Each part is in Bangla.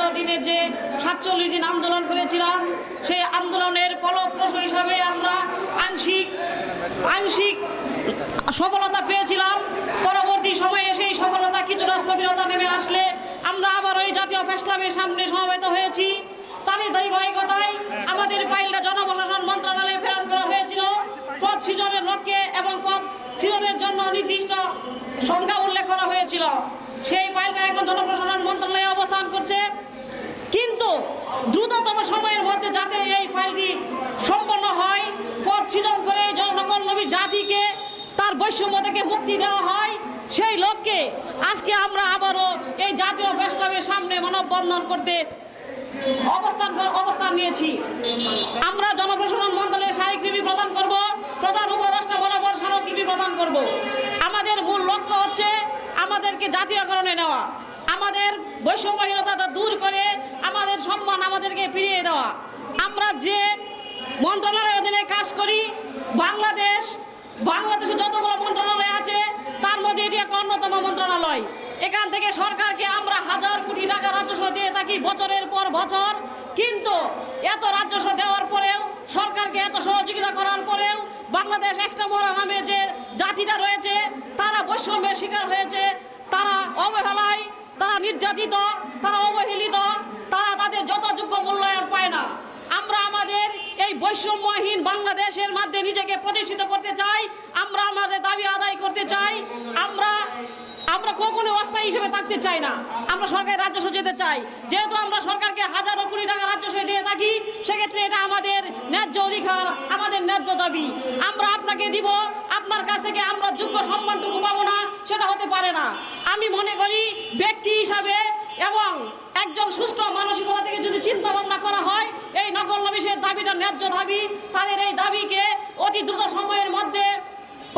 নামের যে সাতচল্লিশ দিন আন্দোলন করেছিলাম, সেই আন্দোলনের ফলপ্রসূ হিসাবে আমরা আংশিক আংশিক সফলতা পেয়েছিলাম। পরবর্তী সময়ে সেই সফলতা কিছুটা স্থবিরতা নেমে আসলে আমরা আবার ওই জাতীয় ফেসলামের সামনে সমবেত হয়েছি। তারই ধারাবাহিকতায় আমাদের ফাইলটা জনপ্রশাসন মন্ত্রণালয়ে প্রেরণ করা হয়েছিল। পদ সৃজনের লক্ষ্যে এবং পদ সৃজনের জন্য নির্দিষ্ট সংখ্যা উল্লেখ করা হয়েছিল। সেই ফাইলটা এখন জনপ্রশাসন মন্ত্রণালয়ে অবস্থান করছে। কিন্তু দ্রুততম সময়ের মধ্যে যাতে এই ফাইলটি সম্পন্ন হয় পদ সৃজন করে জনগণ নবী জাতিকে তার বৈষম্য থেকে মুক্তি দেওয়া হয়, সেই লক্ষ্যে আজকে আমরা আবারও এই জাতীয় ফেসলামের সামনে মানববন্ধন করতে অবস্থান অবস্থান নিয়েছি। আমরা জনপ্রশাসন মন্ত্রণালয়ে স্মারকলিপি প্রদান করব, প্রধান উপদেষ্টা বরাবর স্মারকলিপি প্রদান করব। আমাদেরকে জাতীয়করণে নেওয়া, আমাদের বৈষম্যহীনতা দূর করে আমাদের সম্মান আমাদেরকে ফিরিয়ে দেওয়া। আমরা যে মন্ত্রণালয়ের অধীনে কাজ করি, বাংলাদেশ বাংলাদেশে যতগুলো মন্ত্রণালয় আছে, তার মধ্যে এটি একটা অন্যতম মন্ত্রণালয়। এখান থেকে সরকারকে আমরা হাজার কোটি টাকা রাজস্ব দিয়ে থাকি বছরের পর বছর। কিন্তু এত রাজস্ব দেওয়ার পরেও, সরকারকে এত সহযোগিতা করার পরেও, বাংলাদেশ একটা মরা নামে যে জাতিটা রয়েছে, তারা বৈষম্যের শিকার হয়েছে। তারা অবহেলায়, তারা নির্যাতিত, তারা অবহেলিত, তারা তাদের যথাযোগ্য মূল্যায়ন পায় না। আমরা আমাদের এই বৈষম্যহীন বাংলাদেশের মধ্যে নিজেকে প্রতিষ্ঠিত করতে চাই, আমরা আমাদের দাবি আদায় করতে চাই, আমরা আমরা কখনো অস্থায়ী হিসেবে থাকতে চাই না। আমরা সরকারের রাজস্ব যেতে চাই। যেহেতু আমরা সরকারকে হাজারো কোটি টাকা রাজস্ব দিয়ে থাকি, সেক্ষেত্রে এটা আমাদের ন্যায্য অধিকার, আমাদের ন্যায্য দাবি। আমরা আপনাকে দিব, আপনার কাছ থেকে আমরা যোগ্য সম্মানটুকু পাবো না, সেটা হতে পারে না। আমি মনে করি ব্যক্তি হিসাবে এবং একজন সুষ্ঠু মানসিকতা থেকে যদি চিন্তা ভাবনা করা হয়, এই নকল নবিশের দাবিটা ন্যায্য দাবি। তাদের এই দাবিকে অতি দ্রুত সময়ের মধ্যে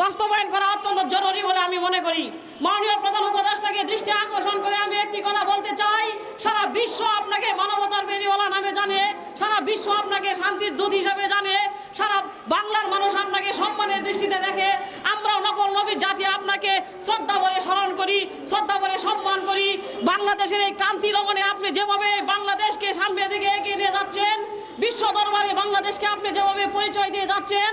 বাস্তবায়ন করা অত্যন্ত জরুরি বলে আমি মনে করি। মাননীয় প্রধান উপদেষ্টাকে দৃষ্টি আকর্ষণ করে আমি একটি কথা বলতে চাই। সারা বিশ্ব আপনাকে মানবতার বেরিওয়ালা নামে জানে, সারা বিশ্ব আপনাকে শান্তির দূত হিসাবে জানে, সারা বাংলার মানুষ আপনাকে সম্মানের দৃষ্টিতে দেখে। আমরাও নকল নবীর জাতি আপনাকে শ্রদ্ধা বলে স্মরণ করি শ্রদ্ধা বলে সম্মান করি। বাংলাদেশের এই ক্রান্তি লবণে আপনি যেভাবে বাংলাদেশকে সামনের দিকে এগিয়ে নিয়ে যাচ্ছেন, বিশ্ব দরবারে বাংলাদেশকে আপনি যেভাবে পরিচয় দিয়ে যাচ্ছেন,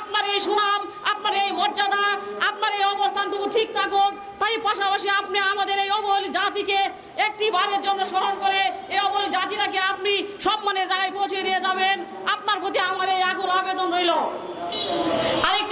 আপনার এই সুনাম, আপনার এই মর্যাদা, আপনার এই অবস্থানটুকু ঠিক থাকুক। তাই পাশাপাশি আপনি আমাদের এই অবহেল জাতিকে একটি বারের জন্য স্মরণ করে, এই অবহেলিত জাতিটাকে আপনি সম্মানের জায়গায় পৌঁছে দিয়ে যাবেন। আপনার প্রতি আমার এই আকুল আবেদন রইল। আরেকটি